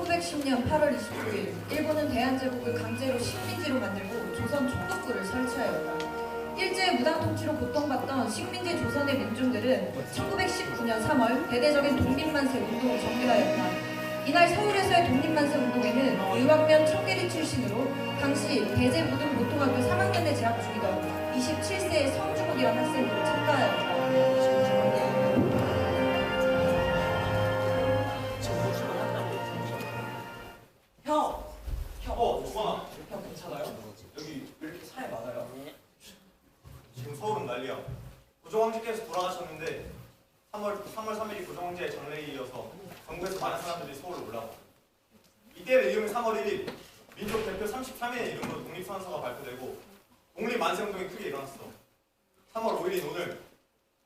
1910년 8월 29일 일본은 대한제국을 강제로 식민지로 만들고 조선 총독부를 설치하였다. 일제의 무당 통치로 고통받던 식민지 조선의 민중들은 1919년 3월 대대적인 독립만세 운동을 전개하였다. 이날 서울에서의 독립만세 운동에는 의왕면 청계리 출신으로 당시 대제무등 보통학교 3학년에 재학 중이던 27세의 성주국이라는 학생으로 참가하였다. 이때의 이름이 3월 1일 민족 대표 33인의 이름으로 독립선언서가 발표되고 독립 만세 운동이 크게 일어났어. 3월 5일인 오늘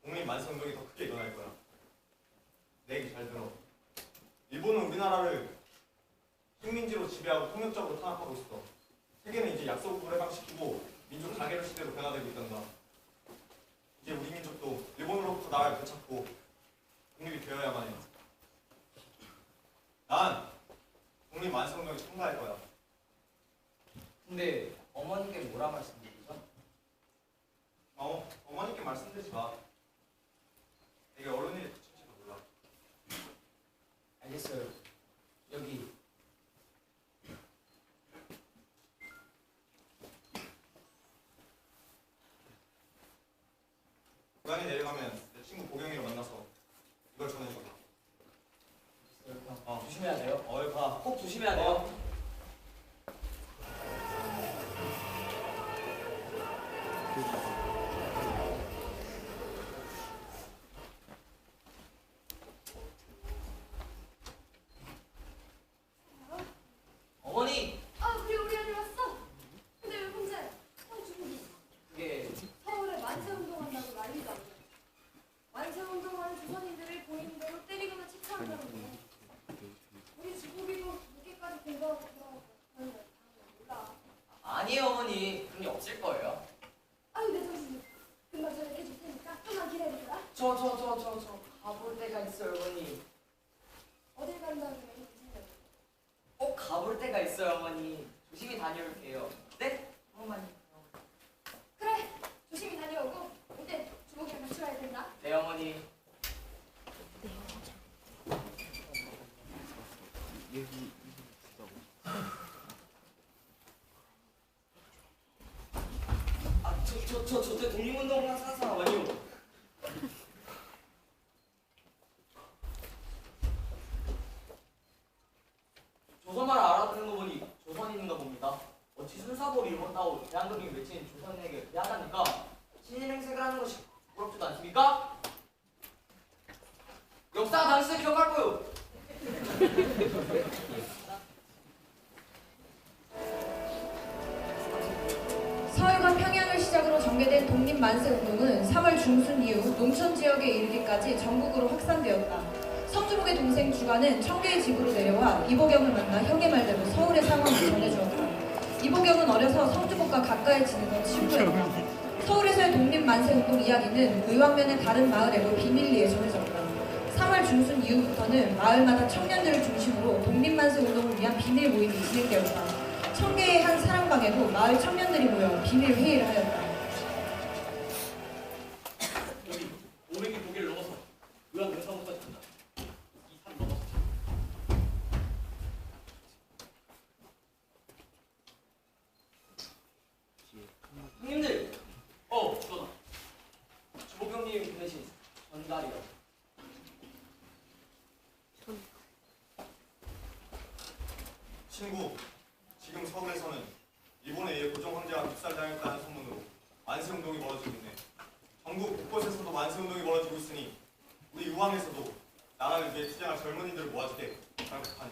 독립 만세 운동이 더 크게 일어날 거야. 내 얘기 잘 들어. 일본은 우리나라를 식민지로 지배하고 폭력적으로 탄압하고 있어. 세계는 이제 약소국을 해방시키고 민족 자결 시대로 변화되고 있단다. 이제 우리 민족도 일본으로부터 나라를 되찾고 독립이 되어야만 해. 난 독립 만세운동에 참가할 거야. 근데 어머니께 뭐라 말씀드리죠? 어, 어머니께 말씀드리지 마. 되게 어른이 처치도 몰라. 알겠어요. 여기 고향에 내려가면 내 친구 보경이를 만나서 이걸 전해줘. 있어요, 형. 어. 조심해야 돼요. 어이 가. 꼭 조심해야 돼요. 어머니! 아, 우리 우리 아들 왔어. 근데 왜 혼자 형 주무기 그게 서울에 만세 운동한다고 난리가 아니야. 만세 운동하는 조선인들을 보이는 대로 때리거나 치차한다는 거. 우리 주부비도 늦게까지 공부하고 돌아오고 그런 거 몰라. 아니에요 어머니. 그런 게 없을 거예요. 아유 내 정신. 금방 저녁 해줄 테니까 좀만 기다려라. 저 저 저 저 저 가볼 때가 있어요 어머니. 어딜 간다는 게 무슨 말? 꼭 가볼 때가 있어요 어머니. 조심히 다녀올게요. 네? 어머니. 그래 조심히 다녀오고 이제 주부기랑 같이 와야 된다. 네 어머니. 아, 저, 저, 저, 저, 저 독립운동 하는 사람 아니요. 전개된 독립 만세 운동은 3월 중순 이후 농촌 지역에 이르기까지 전국으로 확산되었다. 성주목의 동생 주가는 청계의 집으로 내려와 이보경을 만나 형의 말대로 서울의 상황을 전해주었다. 이보경은 어려서 성주목과 가까이 지내던 친구였다. 서울에서의 독립 만세 운동 이야기는 의왕면의 다른 마을에도 비밀리에 전해졌다. 3월 중순 이후부터는 마을마다 청년들을 중심으로 독립 만세 운동을 위한 비밀 모임이 진행되었다. 청계의 한 사랑방에도 마을 청년들이 모여 비밀 회의를 하였다. 여기 500개 고개를 넘어서 의왕 영상부터 간다. 이산 넘어서. 형님들, 어, 전화. 주복형님 대신 전달이요. 친구, 지금 서울에서는 일본에 의해 고종 황제가 독살당했다는 소문으로 만세 운동이 벌어지고 있네. 전국 곳곳에서도 만세 운동이 벌어지고 있으니 우리 의왕에서도 나라를 위해 투쟁할 젊은이들을 모아주게 발급하네.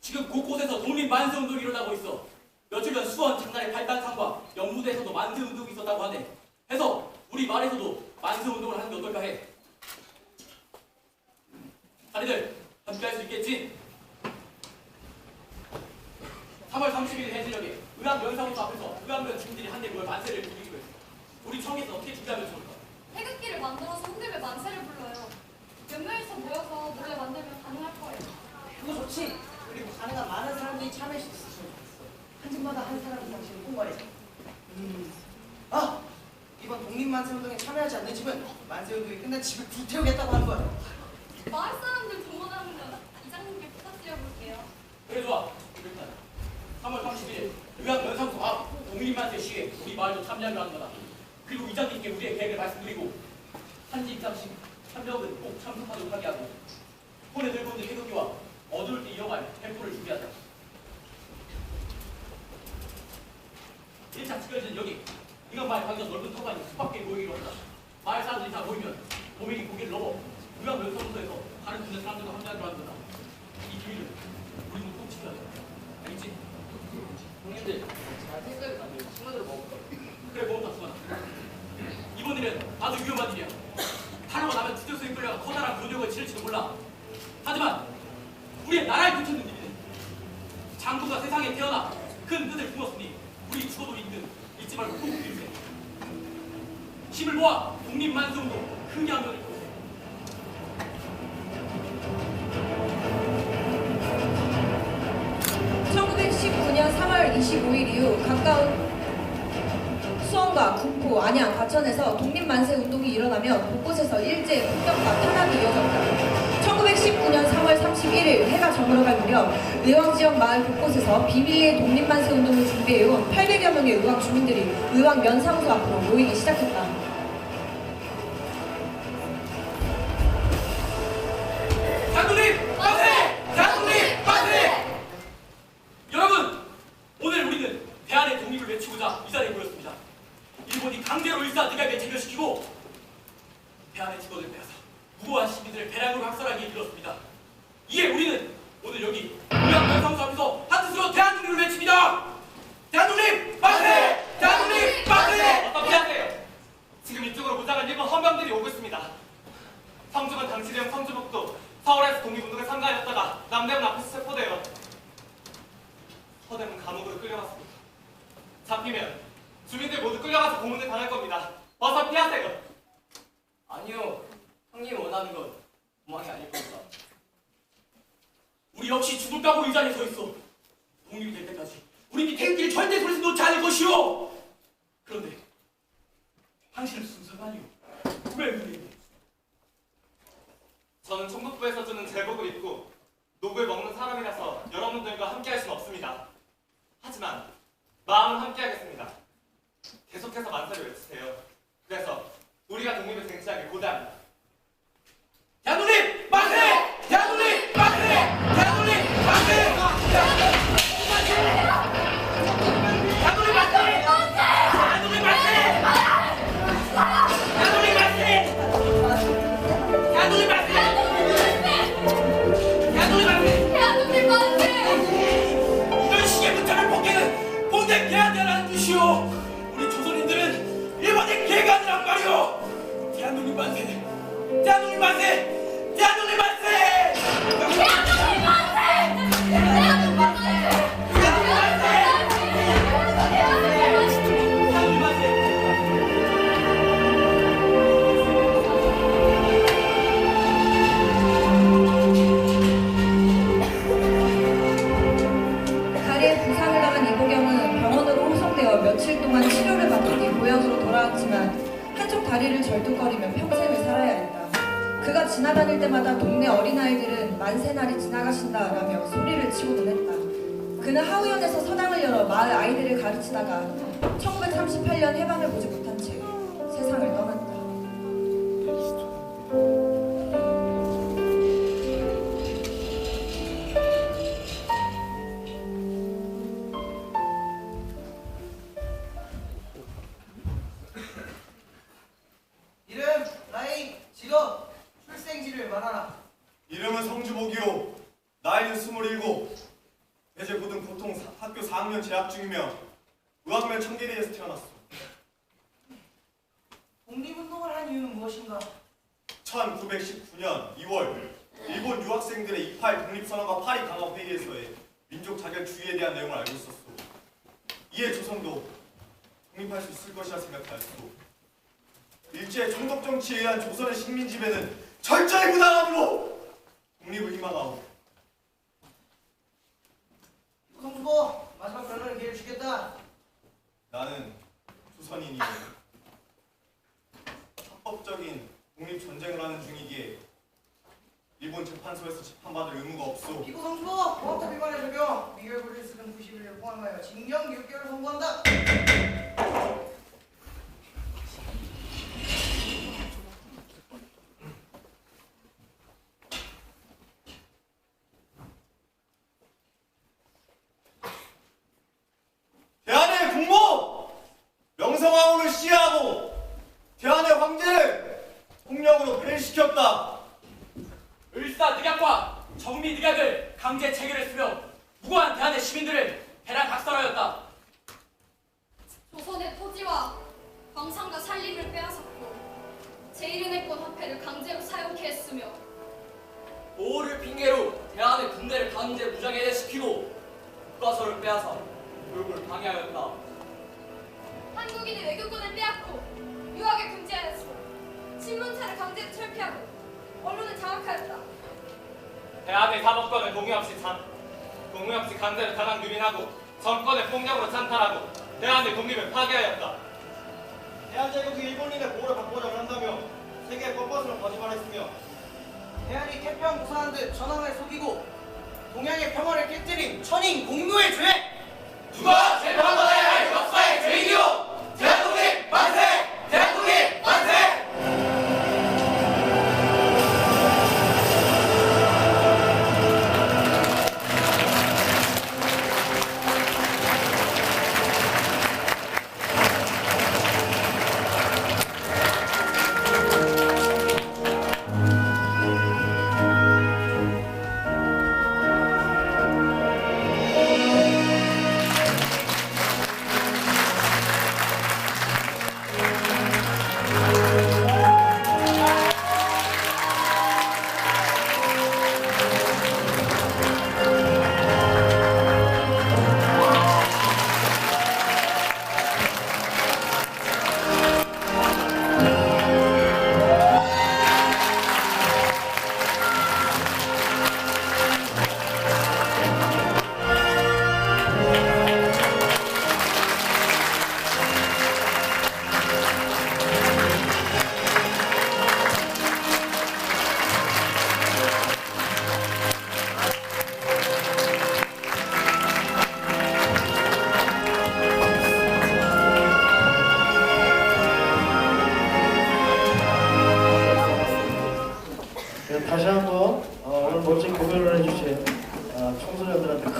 지금 곳곳에서 독립 만세 운동이 일어나고 있어. 며칠 전 수원 장날의 발단상과 영무대에서도 만세 운동이 있었다고 하네. 해서 우리 마을에서도 만세 운동을 하는 게 어떨까 해. 자네들 함께 할 수 있겠지? 3월 30일 해질녘에 의왕 면사무소 앞에서 의왕면 주민들이 한데 모여 만세를 부리기로 했어. 우리 청에서 어떻게 준비하면 좋을까? 태극기를 만들어서 흔들며 만세를 불러요. 몇 명이서 모여서 노래 만들면 가능할 거예요. 그거 좋지. 그리고 가능한 많은 사람들이 참여할 수 있으면 좋겠어. 한 집마다 한 사람 이상씩 통과해. 음. 아! 이번 독립만세운동에 참여하지 않는 집은 만세운동이 끝난 집을 불태우겠다고 하는 거야. 마을 사람들 동원하는 건 이장님께 부탁드려 볼게요. 그래 좋아. 일단 3월 31일 의학 연상소 앞 독립만세 시에 우리 마을도 참여하려 하는 거다. 그리고 이장님께 우리의 계획을 말씀드리고 한지 입장식 참여은 꼭 참석하도록 하게 하고 손에 들고 있는 태극기와 어두울 때 이어갈 템포를 준비하자. 1차 특별전 여기 이건 마을 관계 넓은 터반이 수밖에 모이기로 한다. 마을 사람들이 다 모이면 도민이 고개를 넘어 의학 연상소에서 다른 군대 사람들과 함께하기로 거다. 이 기회를 우리는 꼭 지켜야 돼. 알겠지? 형님들 잘 생각해서 친구들 먹을 거예요. 그래 고맙다 수건아. 이번 일은 아주 위험한 일이야. 하루가 나면 주저수에 끌려가 커다란 곤욕을 치를지도 몰라. 하지만 우리의 나라를 붙였는 일이네. 장부가 세상에 태어나 큰 뜻을 품었으니 우리 죽어도 있는 잊지 말고 꼭 이루세. 힘을 독립만세운동 크게. 1919년 3월 25일 이후 가까운 수원과 군포, 안양, 과천에서 독립만세 운동이 일어나며 곳곳에서 일제 폭격과 탄압이 이어졌다. 1919년 3월 31일 해가 저물어갈 무렵 의왕 지역 마을 곳곳에서 비밀리에 독립만세 운동을 준비해온 800여 명의 의왕 주민들이 의왕 면사무소 앞으로 모이기 시작했다. 당시령 성주북도 서울에서 독립운동에 참가하였다가 남대문 앞에서 체포되어 서대문 감옥으로 끌려갔습니다. 잡히면 주민들 모두 끌려가서 고문을 당할 겁니다. 어서 피하세요. 아니요. 형님이 원하는 건 도망이 아닐 겁니다. 우리 역시 죽을 각오로 이 자리에 서 있어. 독립이 될 때까지 우리 이 태극기를 절대 소리서 놓지 않을 것이오. 그런데 당신은 아니오. 왜 우리에게? 저는 총독부에서 주는 제복을 입고 녹을 먹는 사람이라서 여러분들과 함께할 수는 없습니다. 하지만 마음은 함께하겠습니다. 계속해서 만세를 외치세요. 그래서 우리가 독립을 쟁취하길 고대합니다. 되라는 뜻이오. 우리 조선인들은 일본의 아니란 말이오. 대한독립 만세! 대한독립 만세! 대한독립 만세! 대한독립 만세! 지나다닐 때마다 동네 어린아이들은 만세날이 지나가신다라며 소리를 치고는 했다. 그는 하우연에서 서당을 열어 마을 아이들을 가르치다가 1938년 해방을 보지 채 청계리에서 태어났어. 독립운동을 한 이유는 무엇인가? 1919년 2월 일본 유학생들의 28 독립선언과 파리 강화 회의에서의 민족 자결주의에 대한 내용을 알고 있었어. 이에 조선도 독립할 수 있을 것이라 생각하였고 일제 총독 정치에 의한 조선의 식민 지배는 철저히 부당함으로 독립을 희망하오. 성수보 마지막 변호를 기회를 주겠다. 나는 조선인이 합법적인 독립 전쟁을 하는 중이기에 일본 재판소에서 재판받을 의무가 없소. 기구 성수보 공화국 비관의 적용 미결 불리스는 91을 포함하여 징역 6개월 선고한다. 강제로 타강 유린하고 정권을 폭력으로 찬탈하고 대한의 독립을 파괴하였다. 대한제국이 일본인의 보호를 받고자 한다며 세계에 뻣뻣으로 거짓말했으며 대한이 태평 무사한 듯 전황을 속이고 동양의 평화를 깨뜨린 천인 공노의 죄. 누가 재판받아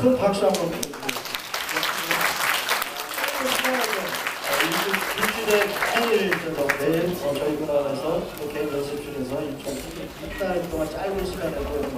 큰 박수 한번 일주일에 매일 정도 매일 어, 저희 또 개인 연습실에서 이달 동안 짧은 시간에도